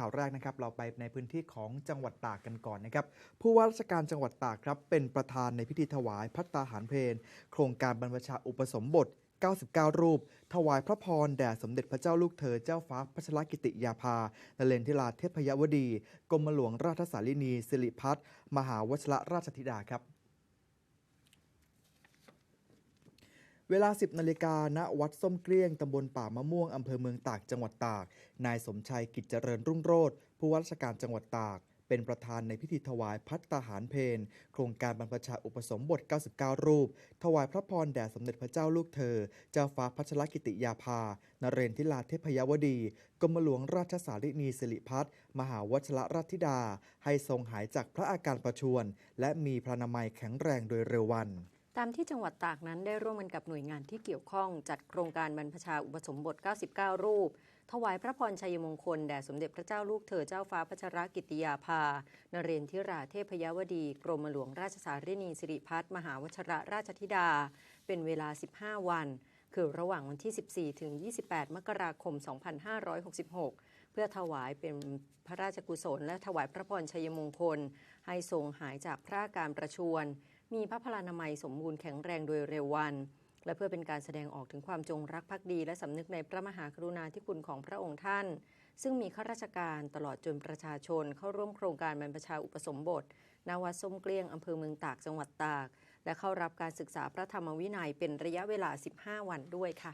ข่าวแรกนะครับ เราไปในพื้นที่ของจังหวัดตากกันก่อนนะครับ ผู้ว่าราชการจังหวัดตากครับ เป็นประธานในพิธีถวายพัตตาหารเพลโครงการบรรพชาอุปสมบท 99 รูป ถวายพระพรแด่สมเด็จพระเจ้าลูกเธอเจ้าฟ้าพัชรกิติยาภานเรนทิราเทพยวดี กรมหลวงราชสารินีสิริพัฒน์มหาวชรราชธิดาครับ เวลา 10นาฬิกาณวัดส้มเกลี้ยง ตำบลป่ามะม่วง อำเภอเมืองตาก จังหวัดตาก นายสมชัยกิจเจริญรุ่งโรจน์ผู้ว่าราชการจังหวัดตาก เป็นประธานในพิธีถวายพัตตาหารเพนโครงการบรรพชาอุปสมบท 99 รูป ถวายพระพรแด่สมเด็จพระเจ้าลูกเธอ เจ้าฟ้าพัชรกิติยาภา นเรนทิราเทพยวดี กรมหลวงราชสารินีสิริพัฒน์มหาวชรราชธิดา ให้ทรงหายจากพระอาการประชวรและมีพระนามัยแข็งแรงโดยเร็ววัน ตามที่จังหวัดตากนั้นได้ร่วมกันกับหน่วยงานที่เกี่ยวข้องจัดโครงการบรรพชาอุปสมบท 99 รูป ถวายพระพรชัยมงคล แด่สมเด็จพระเจ้าลูกเธอเจ้าฟ้าพัชรกิติยาภา นเรนทิราเทพยวดี กรมหลวงราชสารินีสิริพัฒน์มหาวชระราชธิดา เป็นเวลา 15 วัน คือระหว่างวันที่ 14 ถึง 28 มกราคม 2566 เพื่อถวายเป็นพระราชกุศล และถวายพระพรชัยมงคล ให้ทรงหายจากพระอาการประชวร มีพระพลานามัยสมบูรณ์แข็งแรงโดยเร็ววัน และเพื่อเป็นการแสดงออกถึงความจงรักภักดี และสำนึกในพระมหากรุณาธิคุณของพระองค์ท่าน ซึ่งมีข้าราชการตลอดจนประชาชนเข้าร่วมโครงการบรรพชาอุปสมบทณวัดส้มเกลี้ยงอำเภอเมืองตากจังหวัดตาก และเข้ารับการศึกษาพระธรรมวินัยเป็นระยะเวลา 15 วันด้วยค่ะ